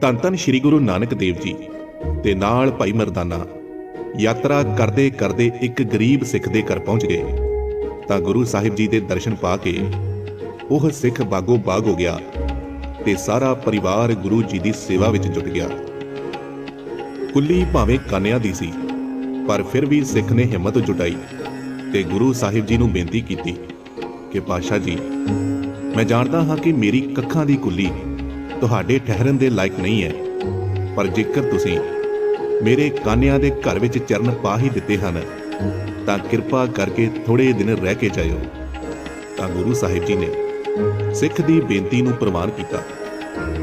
ਧੰਨ ਧੰਨ ਸ੍ਰੀ ਗੁਰੂ ਨਾਨਕ ਦੇਵ ਜੀ ਤੇ ਨਾਲ ਭਾਈ ਮਰਦਾਨਾ, ਯਾਤਰਾ ਕਰਦੇ ਕਰਦੇ ਇੱਕ ਗਰੀਬ ਸਿੱਖ ਦੇ ਘਰ ਪਹੁੰਚ ਗਏ। ਤਾਂ ਗੁਰੂ ਸਾਹਿਬ ਜੀ ਦੇ ਦਰਸ਼ਨ ਪਾ ਕੇ ਉਹ ਸਿੱਖ ਬਾਗੋ ਬਾਗ ਹੋ ਗਿਆ ਤੇ ਸਾਰਾ ਪਰਿਵਾਰ ਗੁਰੂ ਜੀ ਦੀ ਸੇਵਾ ਵਿੱਚ ਜੁਟ ਗਿਆ। ਕੁੱਲੀ ਭਾਵੇਂ ਕਾਨਿਆਂ ਦੀ ਸੀ, ਪਰ ਫਿਰ ਵੀ ਸਿੱਖ ਨੇ ਹਿੰਮਤ ਜੁਟਾਈ ਤੇ ਗੁਰੂ ਸਾਹਿਬ ਜੀ ਨੂੰ ਬੇਨਤੀ ਕੀਤੀ ਕਿ ਪਾਸ਼ਾ ਜੀ, ਮੈਂ ਜਾਣਦਾ ਹਾਂ ਕਿ ਮੇਰੀ ਕੱਖਾਂ ਦੀ ਕੁੱਲੀ ਤੁਹਾਡੇ ਠਹਿਰਨ ਦੇ ਲਾਇਕ ਨਹੀਂ ਹੈ। ਪਰ ਜੇਕਰ ਤੁਸੀਂ ਮੇਰੇ ਕਾਨਿਆਂ ਦੇ ਘਰ ਵਿੱਚ ਚਰਨ ਪਾ ਹੀ ਦਿੱਤੇ ਹਨ, ਤਾਂ ਕਿਰਪਾ ਕਰਕੇ ਥੋੜੇ ਦਿਨ ਰਹਿ ਕੇ ਜਾਇਓ। ਤਾਂ ਗੁਰੂ ਸਾਹਿਬ ਜੀ ਨੇ ਸਿੱਖ ਦੀ ਬੇਨਤੀ ਨੂੰ ਪ੍ਰਵਾਨ ਕੀਤਾ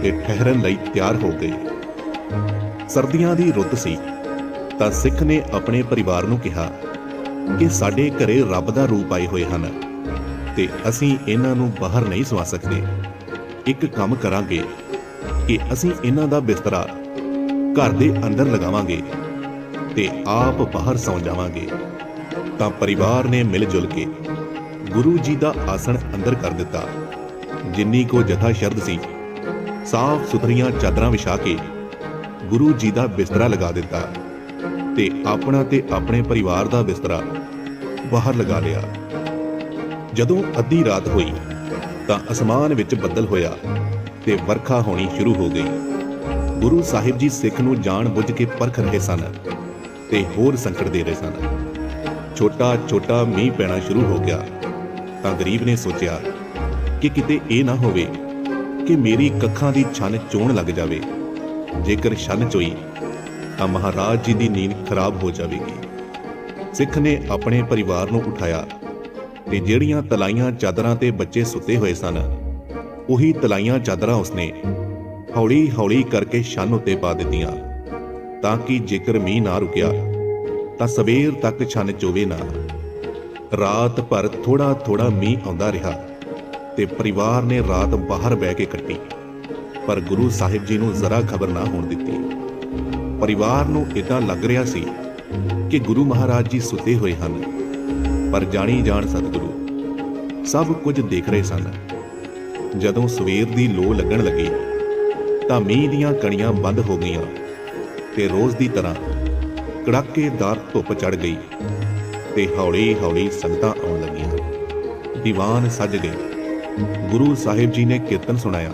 ਤੇ ਠਹਿਰਨ ਲਈ ਤਿਆਰ ਹੋ ਗਏ। ਸਰਦੀਆਂ ਦੀ ਰੁੱਤ ਸੀ, ਤਾਂ ਸਿੱਖ ਨੇ ਆਪਣੇ ਪਰਿਵਾਰ ਨੂੰ ਕਿਹਾ ਕਿ ਸਾਡੇ ਘਰੇ ਰੱਬ ਦਾ ਰੂਪ ਆਏ ਹੋਏ ਹਨ ਤੇ ਅਸੀਂ ਇਹਨਾਂ ਨੂੰ ਬਾਹਰ ਨਹੀਂ ਸਵਾ ਸਕਦੇ। ਇੱਕ ਕੰਮ ਕਰਾਂਗੇ। ਕਿ ਅਸੀਂ ਇਹਨਾਂ ਦਾ ਬਿਸਤਰਾ ਘਰ ਦੇ ਅੰਦਰ ਲਗਾਵਾਂਗੇ ਤੇ ਆਪ ਬਾਹਰ ਸੌਂ ਜਾਵਾਂਗੇ। ਤਾਂ ਪਰਿਵਾਰ ਨੇ ਮਿਲ ਜੁਲ ਕੇ ਗੁਰੂ ਜੀ ਦਾ ਆਸਣ ਅੰਦਰ ਕਰ ਦਿੱਤਾ। ਜਿੰਨੀ ਕੋ ਜਥਾ ਸ਼ਰਦ ਸੀ ਸਾਫ਼ ਸੁਥਰੀਆਂ ਚਾਦਰਾਂ ਵਿਛਾ ਕੇ ਗੁਰੂ ਜੀ ਦਾ ਬਿਸਤਰਾ ਲਗਾ ਦਿੱਤਾ ਤੇ ਆਪਣਾ ਤੇ ਆਪਣੇ ਪਰਿਵਾਰ ਦਾ ਬਿਸਤਰਾ ਬਾਹਰ ਲਗਾ ਲਿਆ। ਜਦੋਂ ਅੱਧੀ ਰਾਤ ਹੋਈ, ਤਾਂ ਅਸਮਾਨ ਵਿੱਚ ਬੱਦਲ ਹੋਇਆ। ਤੇ ਵਰਖਾ ਹੋਣੀ ਸ਼ੁਰੂ ਹੋ ਗਈ। ਗੁਰੂ ਸਾਹਿਬ ਜੀ ਸਿੱਖ ਨੂੰ ਜਾਣ ਬੁੱਝ ਕੇ ਪਰਖ ਰਹੇ ਸਨ ਤੇ ਹੋਰ ਸੰਕਟ ਦੇ ਰਹੇ ਸਨ। ਛੋਟਾ ਛੋਟਾ ਮੀਂਹ ਪੈਣਾ ਸ਼ੁਰੂ ਹੋ ਗਿਆ। ਤਾਂ ਗਰੀਬ ਨੇ ਸੋਚਿਆ ਕਿ ਕਿਤੇ ਇਹ ਨਾ ਹੋਵੇ ਕਿ ਮੇਰੀ ਕੱਖਾਂ ਦੀ ਛੰਨ ਚੋਣ ਲੱਗ ਜਾਵੇ। ਜੇਕਰ ਛੰਨ ਚੋਈ, ਤਾਂ ਮਹਾਰਾਜ ਜੀ ਦੀ ਨੀਂਦ ਖਰਾਬ ਹੋ ਜਾਵੇਗੀ। ਸਿੱਖ ਨੇ ਆਪਣੇ ਪਰਿਵਾਰ ਨੂੰ ਉਠਾਇਆ ਤੇ ਜਿਹੜੀਆਂ ਤਲਾਈਆਂ ਚਾਦਰਾਂ ਤੇ ਬੱਚੇ ਸੁੱਤੇ ਹੋਏ ਸਨ ਉਹੀ ਤਲਾਈਆਂ ਚਾਦਰਾਂ ਉਸਨੇ ਹੌਲੀ ਹੌਲੀ ਕਰਕੇ ਛੰਨ ਉੱਤੇ ਪਾ ਦਿੱਤੀਆਂ। ਤਾਂ ਕਿ ਜੇਕਰ ਮੀਂਹ ਨਾ ਰੁਕਿਆ, ਤਾਂ ਸਵੇਰ ਤੱਕ ਛੰਨ ਚੋਵੇ ਨਾ। ਰਾਤ ਭਰ ਥੋੜਾ ਥੋੜਾ ਮੀਂਹ ਆਉਂਦਾ ਰਿਹਾ ਤੇ ਪਰਿਵਾਰ ਨੇ ਰਾਤ ਬਾਹਰ ਬਹਿ ਕੇ ਕੱਟੀ। ਪਰ ਗੁਰੂ ਸਾਹਿਬ ਜੀ ਨੂੰ ਜ਼ਰਾ ਖਬਰ ਨਾ ਹੋਣ ਦਿੱਤੀ। ਪਰਿਵਾਰ ਨੂੰ ਇਦਾਂ ਲੱਗ ਰਿਹਾ ਸੀ ਕਿ ਗੁਰੂ ਮਹਾਰਾਜ ਜੀ ਸੁੱਤੇ ਹੋਏ ਹਨ। ਪਰ ਜਾਣੀ ਜਾਣ ਸਤਿਗੁਰੂ, ਸਭ ਕੁਝ ਦੇਖ ਰਹੇ ਸਨ। ਜਦੋਂ ਸਵੇਰ ਦੀ ਲੋ ਲੱਗਣ ਲੱਗੀ, ਤਾਂ ਮੀਂਹ ਦੀਆਂ ਕਣੀਆਂ ਬੰਦ ਹੋ ਗਈਆਂ ਤੇ ਰੋਜ਼ ਦੀ ਤਰ੍ਹਾਂ ਕੜਾਕੇਦਾਰ ਧੁੱਪ ਚੜ ਗਈ ਤੇ ਹੌਲੀ-ਹੌਲੀ ਸੰਗਤਾਂ ਆਉਣ ਲੱਗੀਆਂ। ਦੀਵਾਨ ਸੱਜ ਗਏ। ਗੁਰੂ ਸਾਹਿਬ ਜੀ ਨੇ ਕੀਰਤਨ ਸੁਣਾਇਆ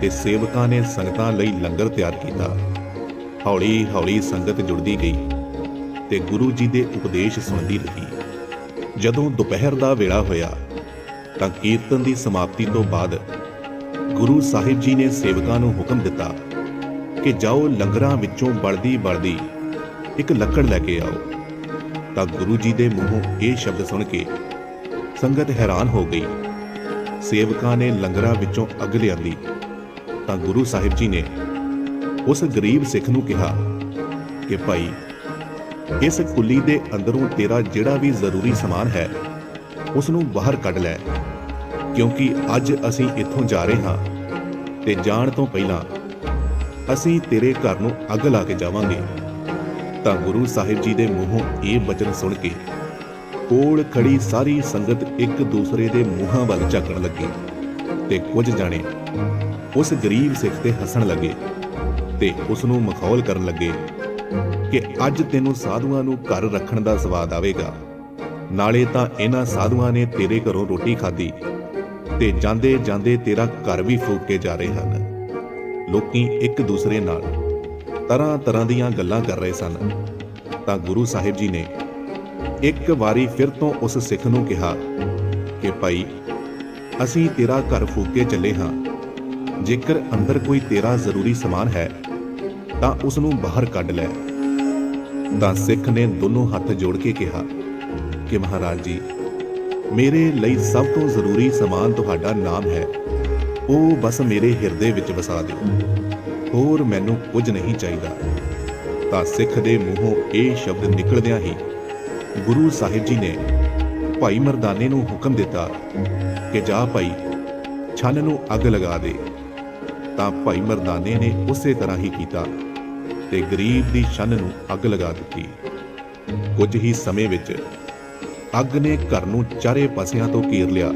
ਤੇ ਸੇਵਕਾਂ ਨੇ ਸੰਗਤਾਂ ਲਈ ਲੰਗਰ ਤਿਆਰ ਕੀਤਾ। ਹੌਲੀ-ਹੌਲੀ ਸੰਗਤ ਜੁੜਦੀ ਗਈ ਤੇ ਗੁਰੂ ਜੀ ਦੇ ਉਪਦੇਸ਼ ਸੁਣਦੀ ਰਹੀ। ਜਦੋਂ ਦੁਪਹਿਰ ਦਾ ਵੇਲਾ ਹੋਇਆ ਤਾਂ ਕੀਰਤਨ ਦੀ ਸਮਾਪਤੀ ਤੋਂ ਬਾਅਦ ਗੁਰੂ ਸਾਹਿਬ ਜੀ ਨੇ ਸੇਵਕਾਂ ਨੂੰ ਹੁਕਮ ਦਿੱਤਾ ਕਿ ਜਾਓ ਲੰਗਰਾਂ ਵਿੱਚੋਂ ਬਲਦੀ ਬਲਦੀ ਇੱਕ ਲੱਕੜ ਲੈ ਕੇ ਆਓ। ਤਾਂ ਗੁਰੂ ਜੀ ਦੇ ਮੂੰਹੋਂ ਇਹ ਸ਼ਬਦ ਸੁਣ ਕੇ ਸੰਗਤ ਹੈਰਾਨ ਹੋ ਗਈ। ਸੇਵਕਾਂ ਨੇ ਲੰਗਰਾਂ ਵਿੱਚੋਂ ਅੱਗ ਲਿਆਂਦੀ। ਤਾਂ ਗੁਰੂ ਸਾਹਿਬ ਜੀ ਨੇ ਉਸ ਗਰੀਬ ਸਿੱਖ ਨੂੰ ਕਿਹਾ ਕਿ ਭਾਈ, ਇਸ ਕੁੱਲੀ ਦੇ ਅੰਦਰੋਂ ਤੇਰਾ ਜਿਹੜਾ ਵੀ ਜ਼ਰੂਰੀ ਸਮਾਨ ਹੈ ਉਸ ਨੂੰ ਬਾਹਰ ਕੱਢ ਲੈ। ਕਿਉਂਕਿ ਅੱਜ ਅਸੀਂ ਇੱਥੋਂ ਜਾ ਰਹੇ ਹਾਂ ਤੇ ਜਾਣ ਤੋਂ ਪਹਿਲਾਂ ਅਸੀਂ ਤੇਰੇ ਘਰ ਨੂੰ ਅੱਗ ਲਾ ਕੇ ਜਾਵਾਂਗੇ। ਤਾਂ ਗੁਰੂ ਸਾਹਿਬ ਜੀ ਦੇ ਮੂੰਹੋਂ ਇਹ ਬਚਨ ਸੁਣ ਕੇ ਕੋਲ ਖੜੀ ਸਾਰੀ ਸੰਗਤ ਇੱਕ ਦੂਸਰੇ ਦੇ ਮੂੰਹਾਂ ਵੱਲ ਝਾਕਣ ਲੱਗੀ ਤੇ ਕੁਝ ਜਾਣੇ ਉਸ ਗਰੀਬ ਸਿੱਖ ਤੇ ਹੱਸਣ ਲੱਗੇ ਤੇ ਉਸ ਨੂੰ ਮਖੌਲ ਕਰਨ ਲੱਗੇ ਕਿ ਅੱਜ ਤੈਨੂੰ ਸਾਧੂਆਂ ਨੂੰ ਘਰ ਰੱਖਣ ਦਾ ਸਵਾਦ ਆਵੇਗਾ। ਨਾਲੇ ਤਾਂ ਇਹਨਾਂ ਸਾਧੂਆਂ ਨੇ ਤੇਰੇ ਘਰੋਂ ਰੋਟੀ ਖਾਧੀ ਤੇ ਜਾਂਦੇ ਜਾਂਦੇ ਤੇਰਾ ਘਰ ਵੀ ਫੂਕ ਕੇ ਜਾ ਰਹੇ ਹਨ। ਲੋਕੀ ਇੱਕ ਦੂਸਰੇ ਨਾਲ ਤਰ੍ਹਾਂ ਤਰ੍ਹਾਂ ਦੀਆਂ ਗੱਲਾਂ ਕਰ ਰਹੇ ਸਨ। ਤਾਂ ਗੁਰੂ ਸਾਹਿਬ ਜੀ ਨੇ ਇੱਕ ਵਾਰੀ ਫਿਰ ਤੋਂ ਉਸ ਸਿੱਖ ਨੂੰ ਕਿਹਾ ਕਿ ਭਾਈ, ਅਸੀਂ ਤੇਰਾ ਘਰ ਫੂਕ ਕੇ ਚੱਲੇ ਹਾਂ। ਜੇਕਰ ਅੰਦਰ ਕੋਈ ਤੇਰਾ ਜ਼ਰੂਰੀ ਸਮਾਨ ਹੈ, ਤਾਂ ਉਸ ਨੂੰ ਬਾਹਰ ਕੱਢ ਲੈ। ਤਾਂ ਸਿੱਖ ਨੇ ਦੋਨੋਂ ਹੱਥ ਜੋੜ ਕੇ ਕਿਹਾ ਕਿ ਮਹਾਰਾਜ ਜੀ ਮੇਰੇ ਲਈ ਸਭ ਤੋਂ ਜ਼ਰੂਰੀ ਸਮਾਨ ਤੁਹਾਡਾ ਨਾਮ ਹੈ। ਉਹ ਬਸ ਮੇਰੇ ਹਿਰਦੇ ਵਿੱਚ ਵਸਾ ਦਿਓ। ਹੋਰ ਮੈਨੂੰ ਕੁਝ ਨਹੀਂ ਚਾਹੀਦਾ। ਤਾਂ ਸਿੱਖ ਦੇ ਮੂੰਹੋਂ ਇਹ ਸ਼ਬਦ ਨਿਕਲਦਿਆਂ ਹੀ ਗੁਰੂ ਸਾਹਿਬ ਜੀ ਨੇ ਭਾਈ ਮਰਦਾਨੇ ਨੂੰ ਹੁਕਮ ਦਿੱਤਾ ਕਿ ਜਾ ਭਾਈ, ਛੰਨ ਨੂੰ ਅੱਗ ਲਗਾ ਦੇ। ਤਾਂ ਭਾਈ ਮਰਦਾਨੇ ਨੇ ਉਸੇ ਤਰ੍ਹਾਂ ਹੀ ਕੀਤਾ ਤੇ ਗਰੀਬ ਦੀ ਛੰਨ ਨੂੰ ਅੱਗ ਲਗਾ ਦਿੱਤੀ। ਕੁਝ ਹੀ ਸਮੇਂ ਵਿੱਚ ਅੱਗ ਨੇ ਘਰ ਨੂੰ ਚਾਰੇ ਪਾਸਿਆਂ ਤੋਂ ਘੇਰ ਲਿਆ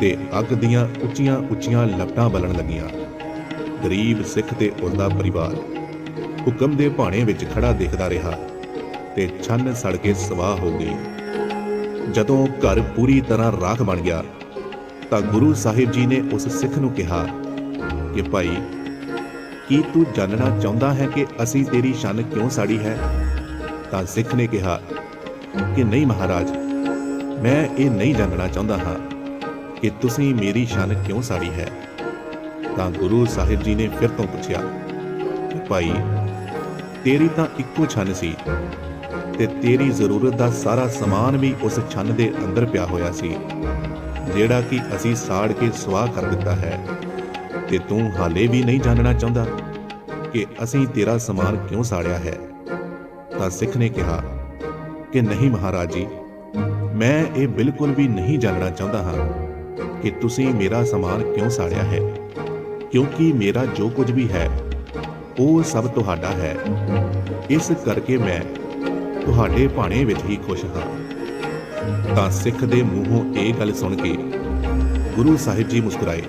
ਤੇ ਅੱਗ ਦੀਆਂ ਉੱਚੀਆਂ ਉੱਚੀਆਂ ਲਪਟਾਂ ਬਲਣ ਲੱਗੀਆਂ। ਗਰੀਬ ਸਿੱਖ ਤੇ ਉਸਦਾ ਪਰਿਵਾਰ ਹੁਕਮ ਦੇ ਭਾਣੇ ਵਿੱਚ ਖੜਾ ਦੇਖਦਾ ਰਿਹਾ ਤੇ ਛੰਨ ਸੜ ਕੇ ਸਵਾਹ ਹੋ ਗਈ। ਜਦੋਂ ਘਰ ਪੂਰੀ ਤਰ੍ਹਾਂ ਰਾਖ ਬਣ ਗਿਆ ਤਾਂ ਗੁਰੂ ਸਾਹਿਬ ਜੀ ਨੇ ਉਸ ਸਿੱਖ ਨੂੰ ਕਿਹਾ ਕਿ ਭਾਈ, ਕੀ ਤੂੰ ਜਾਣਨਾ ਚਾਹੁੰਦਾ ਹੈ ਕਿ ਅਸੀਂ ਤੇਰੀ ਸ਼ਨ ਕਿਉਂ ਸਾੜੀ ਹੈ? ਤਾਂ ਸਿੱਖ ਨੇ ਕਿਹਾ ਕਿ ਨਹੀਂ ਮਹਾਰਾਜ ਮੈਂ ਇਹ ਨਹੀਂ ਜਾਣਨਾ ਚਾਹੁੰਦਾ ਹਾਂ ਕਿ ਤੁਸੀਂ ਮੇਰੀ ਸ਼ਨ ਕਿਉਂ ਸਾੜੀ ਹੈ। ਤਾਂ ਗੁਰੂ ਸਾਹਿਬ ਜੀ ਨੇ ਫਿਰ ਤੋਂ ਪੁੱਛਿਆ, ਭਾਈ, ਤੇਰੀ ਤਾਂ ਇੱਕੋ ਛੰਨ ਸੀ ਤੇ ਤੇਰੀ ਜ਼ਰੂਰਤ ਦਾ ਸਾਰਾ ਸਮਾਨ ਵੀ ਉਸ ਛੰਨ ਦੇ ਅੰਦਰ ਪਿਆ ਹੋਇਆ ਸੀ, ਜਿਹੜਾ ਕਿ ਅਸੀਂ ਸਾੜ ਕੇ ਸਵਾਹ ਕਰ ਦਿੱਤਾ ਹੈ। ਤੇ ਤੂੰ ਹਾਲੇ ਵੀ ਨਹੀਂ ਜਾਣਨਾ ਚਾਹੁੰਦਾ ਕਿ ਅਸੀਂ ਤੇਰਾ ਸਮਾਨ ਕਿਉਂ ਸਾੜਿਆ ਹੈ? ਤਾਂ ਸਿੱਖ ਨੇ ਕਿਹਾ ਕਿ, ਨਹੀਂ ਮਹਾਰਾਜ ਜੀ ਮੈਂ ਇਹ ਬਿਲਕੁਲ ਵੀ ਨਹੀਂ ਜਾਣਨਾ ਚਾਹੁੰਦਾ ਹਾਂ ਕਿ ਤੁਸੀਂ ਮੇਰਾ ਸਮਾਨ ਕਿਉਂ ਸਾੜਿਆ ਹੈ, ਕਿਉਂਕਿ ਮੇਰਾ ਜੋ ਕੁਝ ਵੀ ਹੈ, ਉਹ ਸਭ ਤੁਹਾਡਾ ਹੈ। ਇਸ ਕਰਕੇ ਮੈਂ ਤੁਹਾਡੇ ਭਾਣੇ ਵਿੱਚ ਹੀ ਖੁਸ਼ ਹਾਂ। ਤਾਂ ਸਿੱਖ ਦੇ ਮੂੰਹੋਂ ਇਹ ਗੱਲ ਸੁਣ ਕੇ ਗੁਰੂ ਸਾਹਿਬ ਜੀ ਮੁਸਕਰਾਏ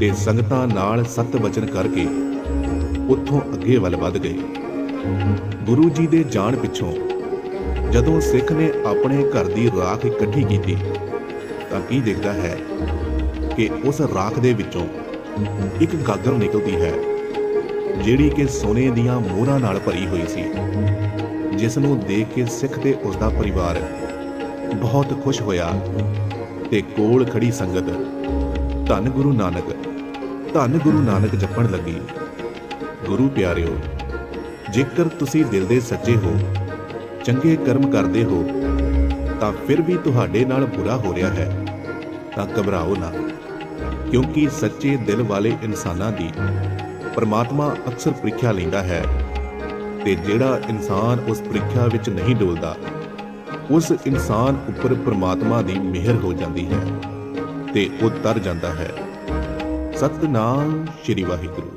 ਤੇ ਸੰਗਤਾਂ ਨਾਲ ਸਤ ਵਚਨ ਕਰਕੇ ਉੱਥੋਂ ਅੱਗੇ ਵੱਲ ਵੱਧ ਗਏ। ਗੁਰੂ ਜੀ ਦੇ ਜਾਣ ਪਿੱਛੋਂ ਜਦੋਂ ਸਿੱਖ ਨੇ ਆਪਣੇ ਘਰ ਦੀ ਰਾਖ ਇਕੱਠੀ ਕੀਤੀ, ਤਾਂ ਕੀ ਦੇਖਦਾ ਹੈ ਕਿ ਉਸ ਰਾਖ ਦੇ ਵਿੱਚੋਂ ਇੱਕ ਗਾਗਰ ਨਿਕਲਦੀ ਹੈ, ਜਿਹੜੀ ਕਿ ਸੋਨੇ ਦੀਆਂ ਮੋਹਰਾਂ ਨਾਲ ਭਰੀ ਹੋਈ ਸੀ, ਜਿਸ ਨੂੰ ਦੇਖ ਕੇ ਸਿੱਖ ਤੇ ਉਸ ਦਾ ਪਰਿਵਾਰ ਬਹੁਤ ਖੁਸ਼ ਹੋਇਆ ਤੇ ਕੋਲ ਖੜੀ ਸੰਗਤ ਧੰਨ ਗੁਰੂ ਨਾਨਕ, ਧੰਨ ਗੁਰੂ ਨਾਨਕ ਜਪਣ ਲੱਗੀ। ਗੁਰੂ ਪਿਆਰਿਓ, ਜੇਕਰ ਤੁਸੀਂ ਦਿਲ ਦੇ ਸੱਚੇ ਹੋ ਚੰਗੇ ਕਰਮ ਕਰਦੇ ਹੋ, ਤਾਂ ਫਿਰ ਵੀ ਤੁਹਾਡੇ ਨਾਲ ਬੁਰਾ ਹੋ ਰਿਹਾ ਹੈ। ਤਾਂ ਘਬਰਾਓ ਨਾ, ਕਿਉਂਕਿ ਸੱਚੇ ਦਿਲ ਵਾਲੇ ਇਨਸਾਨਾਂ ਦੀ ਪਰਮਾਤਮਾ ਅਕਸਰ ਪ੍ਰੀਖਿਆ ਲੈਂਦਾ ਹੈ ਤੇ ਜਿਹੜਾ ਇਨਸਾਨ ਉਸ ਪ੍ਰੀਖਿਆ ਵਿੱਚ ਨਹੀਂ ਡੋਲਦਾ, ਉਸ ਇਨਸਾਨ ਉੱਪਰ ਪਰਮਾਤਮਾ ਦੀ ਮਿਹਰ ਹੋ ਜਾਂਦੀ ਹੈ ਤੇ ਉਹ ਤਰ ਜਾਂਦਾ ਹੈ। ਸਤਨਾਮ ਸ਼੍ਰੀ ਵਾਹਿਗੁਰੂ।